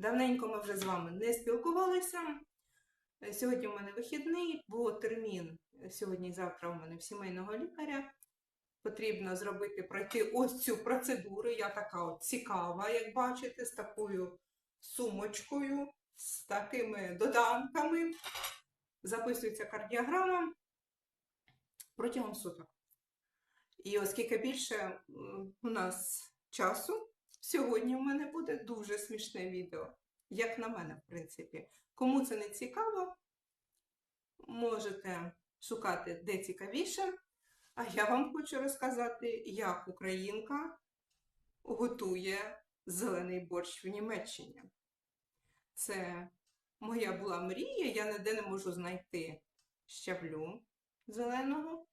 Давненько ми вже з вами не спілкувалися. Е, Сьогодні у мене вихідний, бо термін сьогодні і завтра у мене в сімейного лікаря. Потрібно зробити, пройти ось цю процедуру. Я така от цікава, як бачите, з такою сумочкою, з такими доданками. Записується кардіограма протягом суток. І оскільки більше у нас часу, сьогодні у мене буде дуже смішне відео. Як на мене, в принципі. Кому це не цікаво, можете шукати де цікавіше. А я вам хочу розказати, як українка готує зелений борщ в Німеччині. Це моя була мрія, я ніде не можу знайти щавлю зеленого.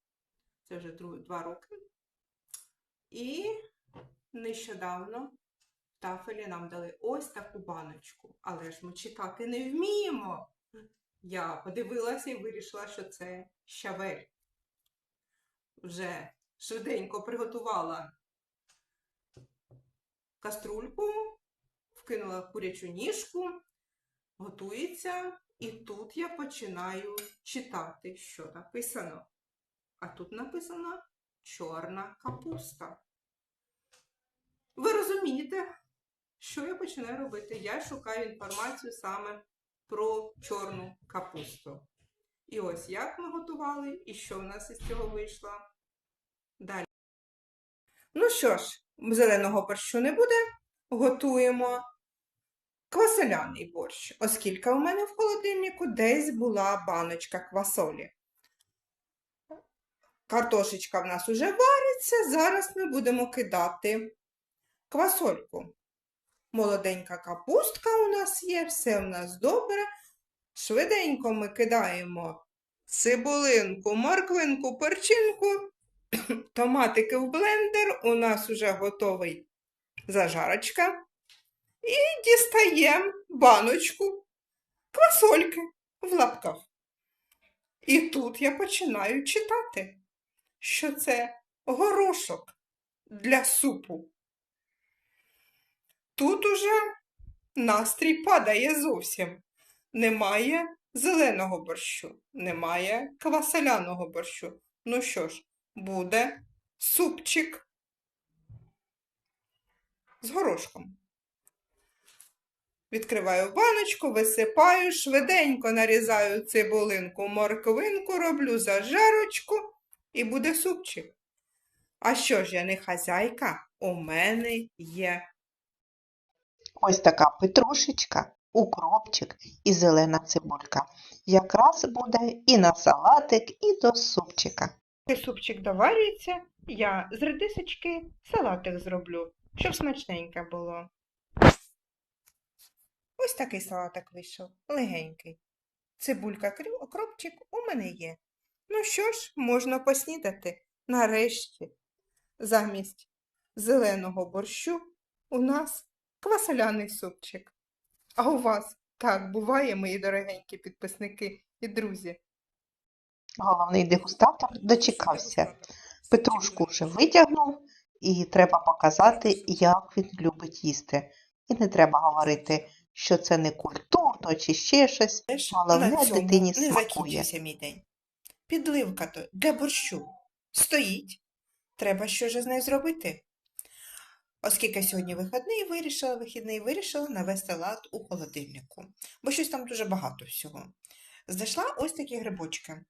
Це вже два роки. І нещодавно в тафелі нам дали ось таку баночку. Але ж ми читати не вміємо. Я подивилася і вирішила, що це щавель. Вже швиденько приготувала каструльку, вкинула курячу ніжку, готується, і тут я починаю читати, що написано. А тут написано чорна капуста. Ви розумієте, що я починаю робити? Я шукаю інформацію саме про чорну капусту. І ось як ми готували, і що в нас із цього вийшло. Далі. Ну що ж, зеленого борщу не буде. Готуємо квасоляний борщ, оскільки у мене в холодильнику десь була баночка квасолі. Картошечка в нас уже вариться, зараз ми будемо кидати квасольку. Молоденька капустка у нас є, все у нас добре. Швиденько ми кидаємо цибулинку, морквинку, перчинку, томатики в блендер. У нас уже готовий зажарочка. І дістаємо баночку квасольки в лапках. І тут я починаю читати, що це горошок для супу. Тут уже настрій падає зовсім. Немає зеленого борщу, немає квасоляного борщу. Ну що ж, буде супчик з горошком. Відкриваю баночку, висипаю, швиденько нарізаю цибулинку, морквинку, роблю зажарочку і буде супчик. А що ж я не хазяйка? У мене є Ось така петрушечка, укропчик і зелена цибулька. Якраз буде і на салатик, і до супчика. Поки супчик доварюється, я з редисочки салатик зроблю, щоб смачненьке було. Ось такий салатик вийшов, легенький. Цибулька, окропчик у мене є. Ну що ж, можна поснідати. Нарешті, замість зеленого борщу у нас квасоляний супчик. А у вас так буває, мої дорогенькі підписники і друзі. Головний дегустатор дочекався. Петрушку вже витягнув, і треба показати, як він любить їсти. І не треба говорити, що це не культурно чи ще щось. Головне, дитині не смакує. мій день. Підливка то для борщу стоїть. Треба що ж з нею зробити. Оскільки сьогодні вихідний, вирішила, вихідний вирішила навести лад у холодильнику, бо щось там дуже багато всього. Знайшла ось такі грибочки.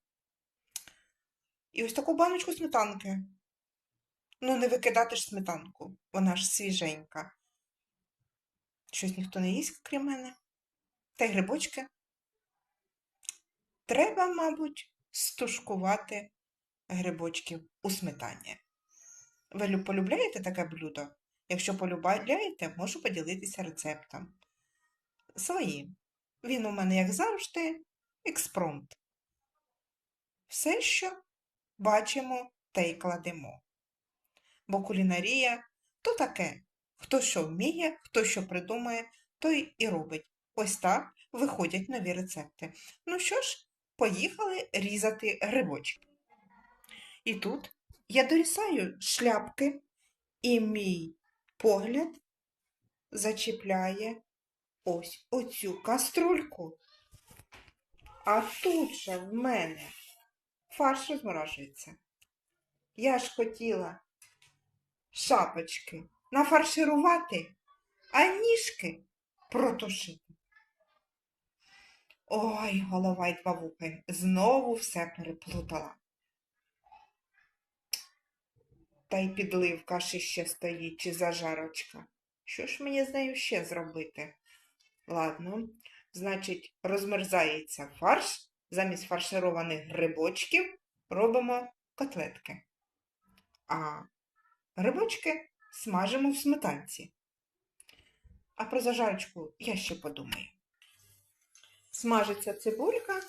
І ось таку баночку сметанки. Ну, не викидати ж сметанку, вона ж свіженька. Щось ніхто не їсть, крім мене. Та й грибочки. Треба, мабуть, стушкувати грибочків у сметані. Ви полюбляєте таке блюдо? Якщо полюбляєте, можу поділитися рецептом. Своїм. Він у мене, як завжди, експромт. Все, що бачимо, те й кладемо. Бо кулінарія то таке. Хто що вміє, хто що придумає, той і робить. Ось так виходять нові рецепти. Ну що ж, поїхали різати грибочки. І тут я дорізаю шляпки, і мій погляд зачіпляє ось оцю каструльку. А тут же в мене фарш розморажується. Я ж хотіла шапочки нафарширувати, а ніжки протушити. Ой, голова й два вухи, знову все переплутала. Та й підливка ж ще стоїть, чи зажарочка. Що ж мені з нею ще зробити? Ладно, значить, розмерзається фарш, замість фаршированих грибочків робимо котлетки. А грибочки смажимо в сметанці. А про зажарочку я ще подумаю. Смажиться цибулька,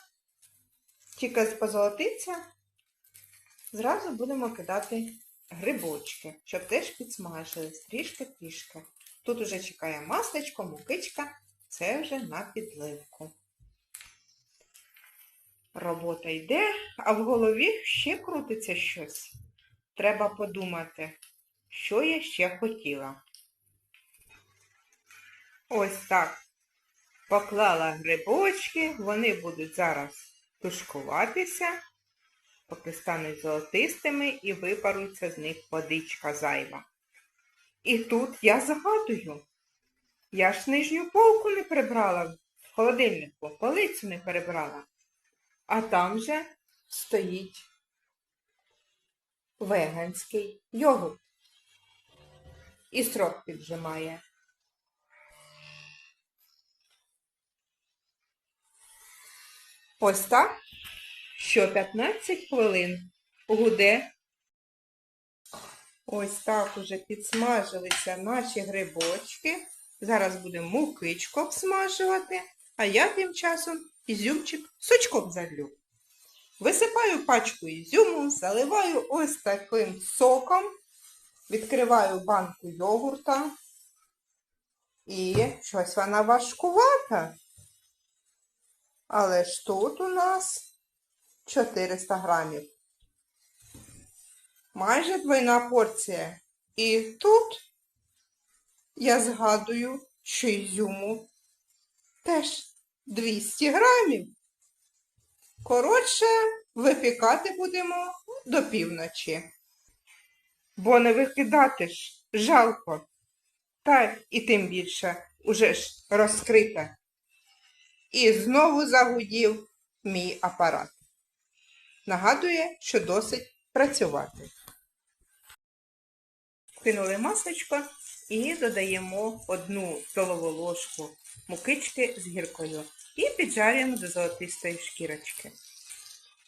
тільки позолотиться, зразу будемо кидати грибочки, щоб теж підсмажились трішки-трішки. Тут уже чекає масличко, мукичка, це вже на підливку. Робота йде, а в голові ще крутиться щось. Треба подумати, що я ще хотіла. Ось так. Поклала грибочки, вони будуть зараз тушкуватися, поки стануть золотистими і випарується з них водичка зайва. І тут я згадую. Я ж нижню полку не прибрала в холодильнику, полицю не перебрала. А там же стоїть веганський йогурт. І срок піджимає. Ось так, що 15 хвилин гуде. Ось так уже підсмажилися наші грибочки. Зараз будемо мукичку обсмажувати, а я тим часом ізюмчик сучком залю. Висипаю пачку ізюму, заливаю ось таким соком, відкриваю банку йогурта. І щось вона важкувата. Але ж тут у нас 400 грамів. Майже двойна порція. І тут я згадую, що ізюму теж 200 грамів. Коротше, випікати будемо до півночі. Бо не викидати ж жалко. Та і тим більше уже ж розкрита. І знову загудів мій апарат. Нагадує, що досить працювати. Кинули масочко і додаємо одну столову ложку мукички з гіркою і піджарюємо до золотистої шкірочки.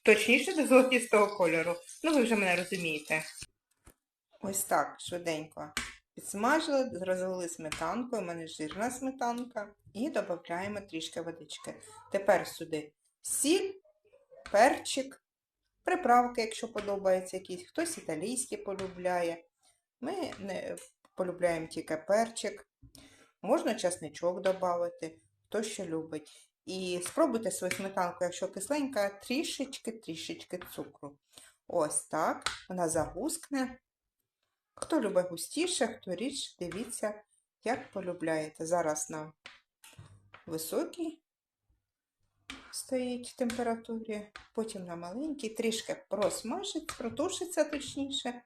Точніше, до золотистого кольору. Ну, ви вже мене розумієте. Ось так, швиденько. Підсмажили, розлили сметанку, у мене жирна сметанка, і додаємо трішки водички. Тепер сюди сіль, перчик, приправки, якщо подобається якісь, хтось італійські полюбляє. Ми не полюбляємо тільки перчик. Можна часничок додати, хто що любить. І спробуйте свою сметанку, якщо кисленька, трішечки-трішечки цукру. Ось так, вона загускне. Хто любить густіше, хто рідше, дивіться, як полюбляєте. Зараз на високій стоїть в температурі, потім на маленькій, трішки просмажить, протушиться точніше,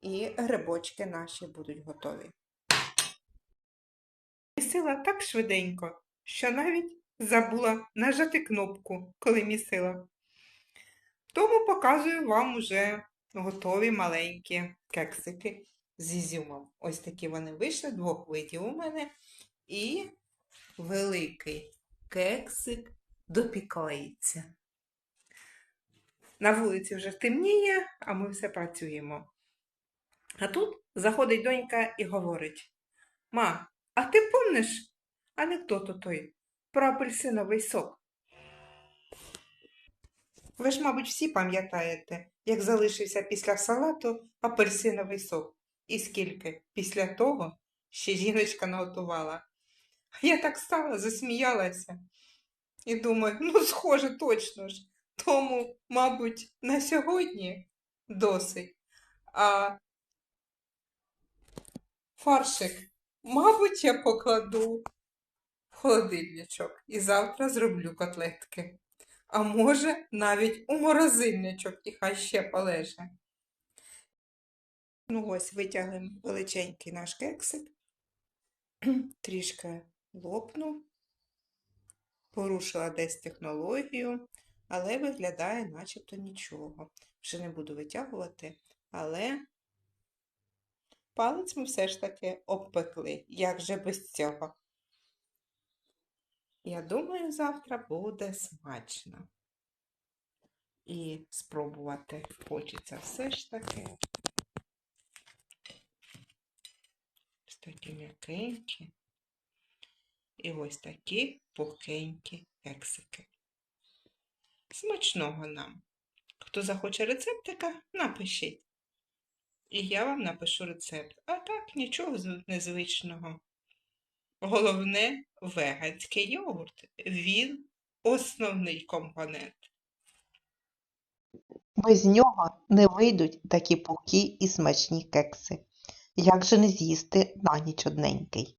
і грибочки наші будуть готові. Місила так швиденько, що навіть забула нажати кнопку, коли місила. Тому показую вам уже готові маленькі кексики з ізюмом. Ось такі вони вийшли, двох видів у мене. І великий кексик допікається. На вулиці вже темніє, а ми все працюємо. А тут заходить донька і говорить: Ма, а ти помниш анекдот той про апельсиновий сок? Ви ж, мабуть, всі пам'ятаєте, як залишився після салату апельсиновий сок. І скільки після того ще жіночка наготувала. Я так стала, засміялася і думаю, ну, схоже, точно ж. Тому, мабуть, на сьогодні досить. А фаршик Мабуть, я покладу в холодильничок і завтра зроблю котлетки. А може, навіть у морозильничок і хай ще полеже. Ну ось, витягли величенький наш кексик. Трішки лопнув. Порушила десь технологію, але виглядає начебто нічого. Вже не буду витягувати, але палець ми все ж таки обпекли. Як же без цього? Я думаю, завтра буде смачно. І спробувати хочеться все ж таки. Такі м'якенькі. І ось такі пухенькі кексики. Смачного нам! Хто захоче рецептика, напишіть. І я вам напишу рецепт. А так, нічого незвичного. Головне веганський йогурт. Він основний компонент. Без нього не вийдуть такі пухкі і смачні кекси. Як же не з'їсти на ніч одненький?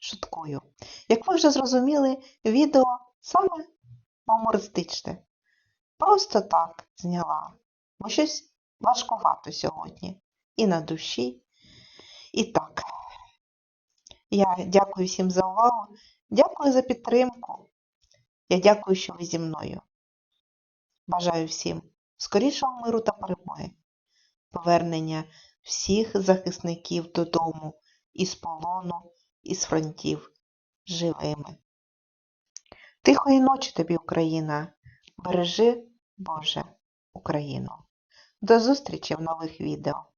Шуткую. Як ви вже зрозуміли, відео саме гумористичне. Просто так зняла, бо щось важкувато сьогодні. І на душі, і так. Я дякую всім за увагу, дякую за підтримку. Я дякую, що ви зі мною. Бажаю всім скорішого миру та перемоги, повернення всіх захисників додому із полону, із фронтів живими. Тихої ночі тобі, Україна, бережи, Боже, Україну. До зустрічі в нових відео.